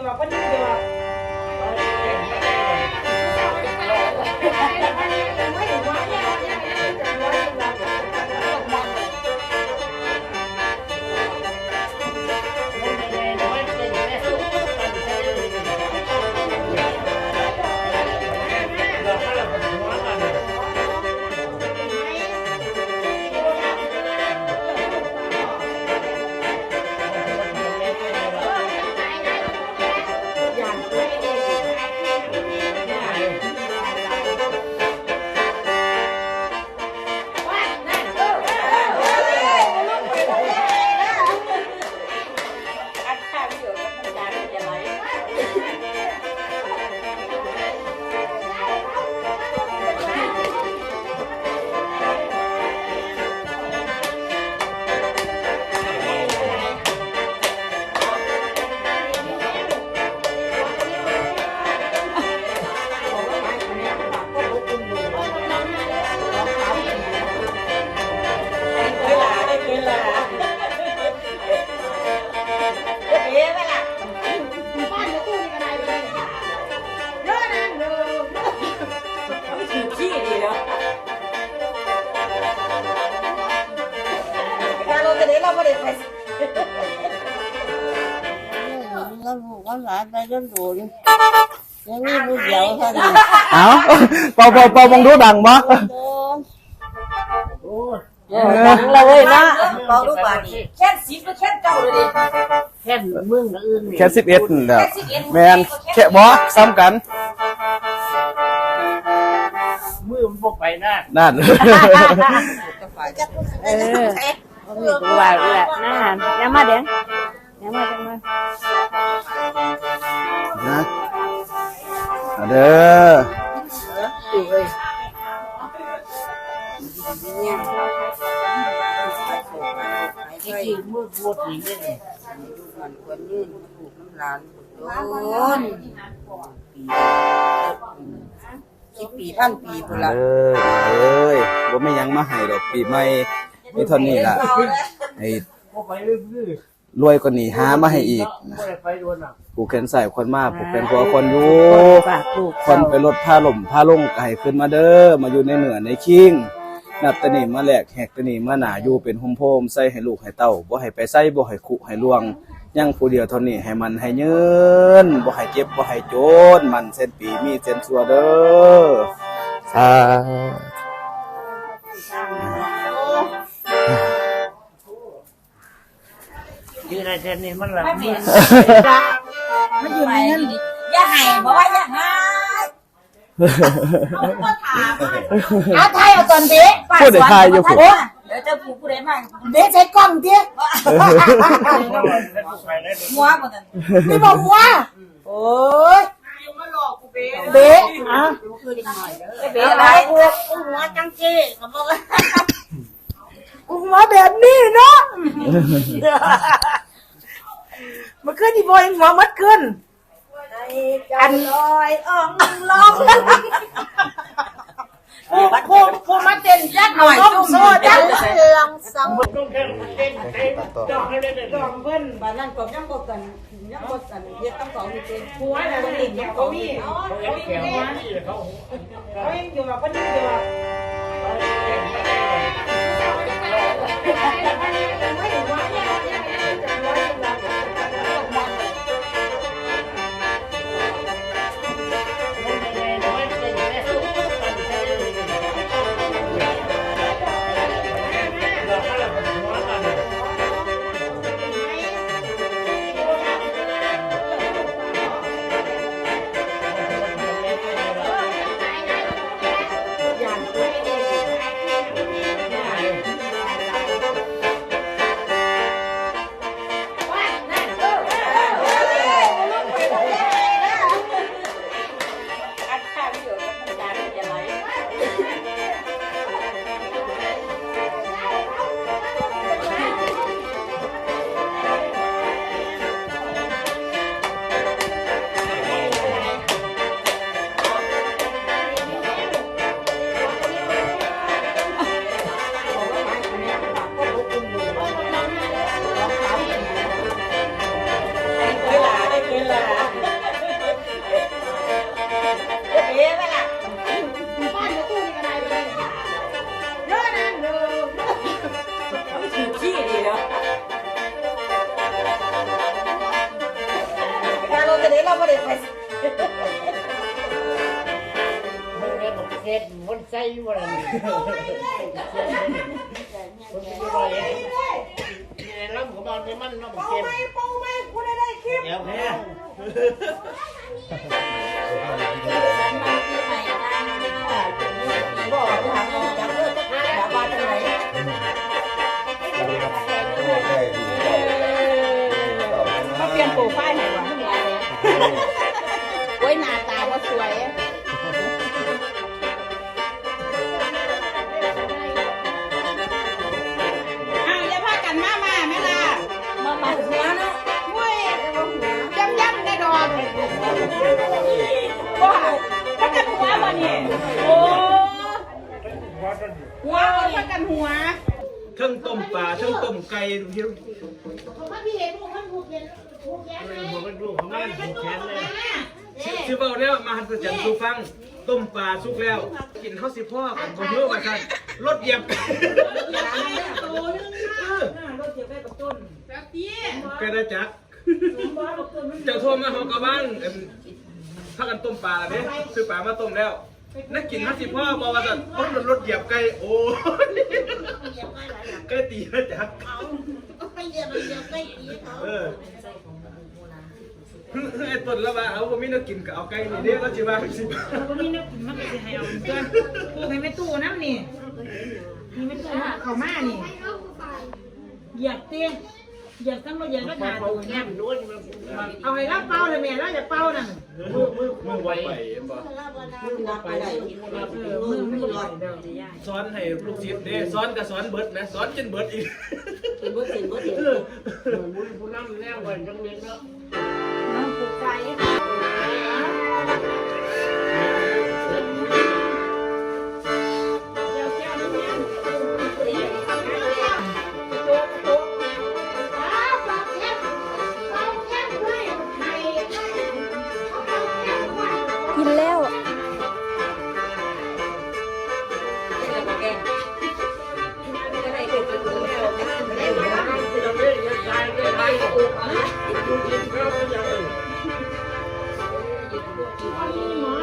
อยู่แไปจนโดนยังมีผู้เดียวเท่านั้นเอาเป่าเป่าเป่าบังดูดังบ่โดนดังเลยนะเราดูบาดีแค่สิบก็แค่เจ้าเลยดิแค่มึงกับอื่นนี่แค่สิบเอ็ดนั่นแหละแมนแค่บ่ซ้ำกันมือมันบกไปนะนั่นเออเอามีตัววายแหละน่าอย่ามาเด้ง อย่ามาจังมานะเอาเด้ออยู่เลยที่จริงมือปวดนี่เลยมันคนยืนถูกน้ำหลานโดนปีปีพันปีพุ่นละเอ้ยเอ้ยบ่ไม่ยังมาให้ดอกปีใหม่มีเท่านี้ล่ะให้ไปเรื่อย รวยกว่านี้หามาให้อีกๆไปโดนอะผูกแขนใส่คนมาผูกแขนหัวคนอยู่ฝากลูกคนไปรถผ้าล่มผ้าลงไก่ขึ้นมาเด้อมาอยู่ในเหนือในคิงนับแตะนี่มาแหลกแหกแตะนี่มาหนาอยู่เป็นโฮมโพมใส่ให้ลูกให้เต้าบ่ให้ไปใส่บ่ให้คุให้ลวงยังผู้เดียวเท่านี้ให้มันให้เยินบ่ให้เจ็บบ่ให้โจรมันเส้นปีมีเส้นสัวเด้อสา ยืนในเทนนี่มันละไม่เปลี่ยนมันอยู่ในนั้นอย่าให้บอกว่าอย่าให้เอาไทยเอาตอนเบ๊ะเดี๋ยวจะผูกผู้ใดมาเบ๊ะใช้กล้องเจ๊มัวหมดนี่บอกมัวโอ้ยเบ๊ะอะเบ๊ะอะไรหัวจังเจ้ก็บอกว่ากูมาแบบนี้เนาะ มันขึ้นอีบอยหัวมัดขึ้น อันลอยอ่องลองผู้ผู้ผู้มาเต้นยัดหน่อยจุ่มโซ่ยัดลองสังลองเพิ่นบ้านนั้นก็ยังบ่กันยังบ่กันเฮ็ดต้องสองนี่เป็นผัวน่ะมันยังบ่มีเขามีแม่เขายังอยู่แบบคนนี้อยู่แบบเดี๋ มันเรียกว่าเกตมันใส่ว่าอะไรคนที่ว่าอะไรเนี่ยล้ำของมันไม่มันล้ำเกตไม่ปูไม่กูได้ได้คลิปเดี๋ยวแพ้บอกว่าทำจับเลือดจับบ้านทำไมเขาเปลี่ยนโปรไฟล์ สวยอ้าวอย่าพากันมามาแม่ล่ะมามาหัวเนาะมุ้ยย่ำย่ำได้ดอกว่าพากันหัวบ่นี่โอ้หัวพากันหัวเทิงต้มปลาเทิงต้มไก่ดูที่บอกว่าลูกของแม่ผูกแขนเลย ชื่อเบาแล้วมาหันจันสูฟัง ต้มปลาสุกแล้ว กินข้าวสิพ่อกันบ่เมื่อว่าซั่นรถเหยียบไก่ก็ได้จักเจ้าโทรมาเฮาก็บ้างเอิ่มพากันต้มปลาแล้วเด้ซื้อปลามาต้มแล้วนักกินข้าวสิพ่อบ่ว่าซั่นต้มรถเหยียบไก่โอ้ยไก่ตีแล้วจักเออไอ้ต้นแล้วว่าเอาบ่มีแนวกินก็เอาไก่นี่เด้ก็สิว่าสิวันนี้เนี่ยมันก็จะให้เอาเพื่อนปลูกให้แม่ตู้น้ำนี่นี่แม่ตู้เขามานี่เหยียบเตี้ยเหยียบตั้งมาเหยียบก็หนาตัวแก้เนี่ยมด้วยมันเอาให้รับเป้าเลยแม่แล้วจะเป้านั่นมือมือมือไหวไปบ่มึงนับไปได้เออมือมือลอยเดี๋ยวจะยากสอนให้ลูกศิษย์เด้สอนก็สอนเบิดนะสอนจนเบิดอีกเป็นบุญสินบุญสินเออมือผู้นั่งแน่วันจังเลยเนาะ ถูกไก่เจ้าแก้ว นี่ยกินแ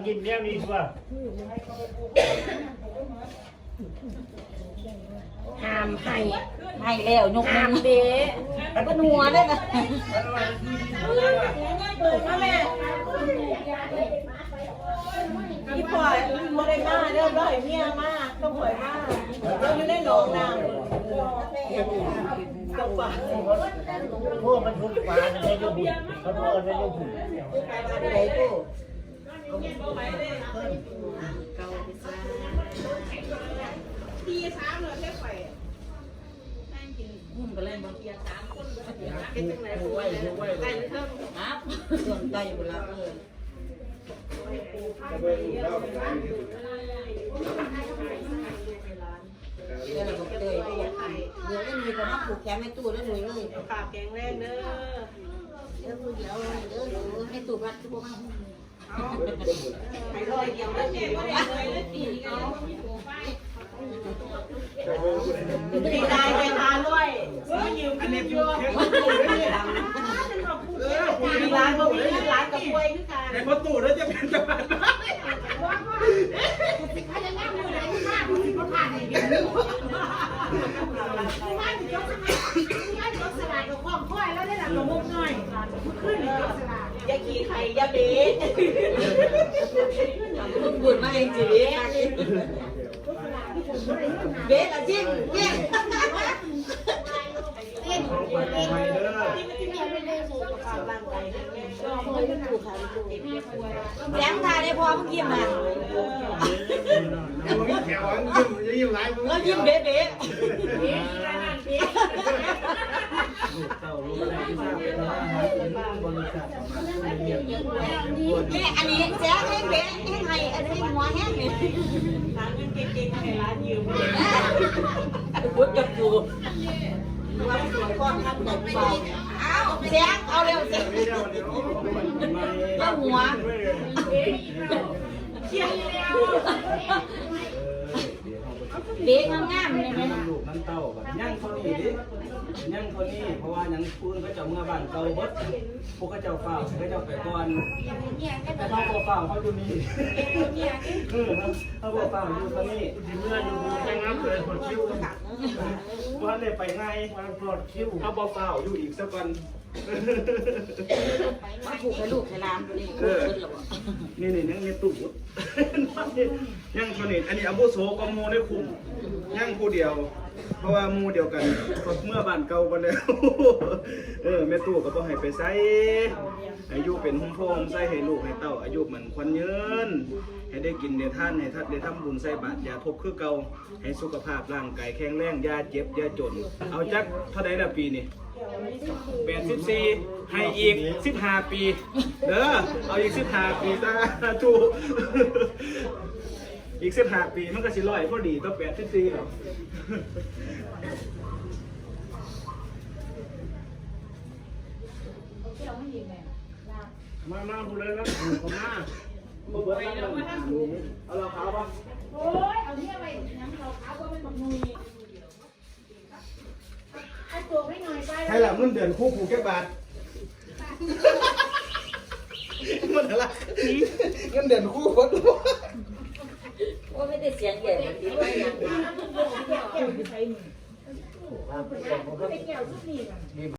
ถ้าดูรังกินเนี่ยมีว่าห้ามให้ให้แล้วยกมือเด้ก็นัวได้นะเปิดมาแม่พี่ปล่อยโมได้มาเด้อร้อยเมียมาต้องปล่อยมาเราอยู่ในหนองน้ำกับป่าพวกมันทุกปลาในยุบุญเขาพูดในยุบุญ ไหนกูไหวไหวครับส่วนใจบุญละเออเดี๋ยวเราก็เลยเดี๋ยวได้มีคนมาผูกแขนในตู้ได้เลยเลยปากแข็งแรงเด้อเดี๋ยวเดี๋ยวเดี๋ยวเดี๋ยวให้ตู้รัดตู้บ้าง ไปลอยเดียวแล้วเจ๊ก็ได้เลยแล้วตีเขาเดีได้ไปทานด้วยอันนี้พูดแค่มีร้านบ่มีร้านกับกล้วยคือกันในประตูแล้วจะเป็นจะเป็นตัวมุกหน่อยขึ้นเลยสลาด ยาขี่ไข่ยาเบ๊บุญมาเองจีเบ๊ละจริงเจ๊แจ้งทาได้พอเมื่อกี้มาแถวยิ้มยิ้มห ลายมือแล้วยิ้มเบ๊เบ๊นี่อันนี้แจ๊คให้เบ๊ให้ไทยอันนี้หัวแห้งนี่ร้านเก่งๆในร้านยืมพุทธกับกูว่าสวยก้อนข้างไหนเปล่าอ้าวแจ๊คเอาเร็วแจ๊คก็หัวเบ๊งามๆเลยไหมลูกน้ำเต้าแบบย่างเขานี่ดิย่างเขานี่เพราะว่ายังพูนเขาเจ้าเมื่อบ้านเก่าบดพวกเขาเจ้าเฝ้าเขาเจ้าไปก่อนแต่เขาบ่เฝ้าเขาอยู่นี่เออเขาบ่เฝ้าอยู่ตรงนี้เมื่ออยู่แจ้งน้ำเลยปวดคิ้วว่าเลยไปไงปวดคิ้วเขาบ่เฝ้าอยู่อีกสักวัน มาผูกให้ลูกให้หลานตัวนี้เออ นี่นี่ยังมีตู้ยังคนนี้อันนี้อาบุโสกับโมในคุมยังผู้เดียว เพราะว่าหมูเดียวกันเมื่อบ้านเก่าไปแล้ว เออแม่ตู้ก็บ่ให้ไปใส่อายุเป็นหุ่มโพมใส่ให้ลูกให้เต้า อายุมันควันยืนให้ได้กินได้ท่านให้ท่านได้ทำบุญใส่บาตรอย่าทบคือเก่าให้สุขภาพร่างกายแข็งแรงอย่าเจ็บอย่าจน เอาจักเท่าใดละปีนี่แปดสิบสี่ให้อีกสิบห้าปี เด้อเอาอีกสิบห้าปีตาจู อีกสิบห้าปีมันก็สิร้อยพอดีต้องแปดสิบสี่หรอกมามาพูดเลยแล้วผมมาบ่เบิดแล้วมันเอาเราขาวปะโอ้ยเอาเนี่ยไปน้ำเราขาวว่ามันบักนุยไอ้ตัวไม่หน่อยไปใช่ละเงินเดือนคู่ผูกแค่บาทมันอะไรเงินเดือนคู่คน ว่ไม่ได้เสียงใหญ่แบบนี้ไม่ยังแก้วที่ใส่หนึ่งไปแก้วชุดนี้กัน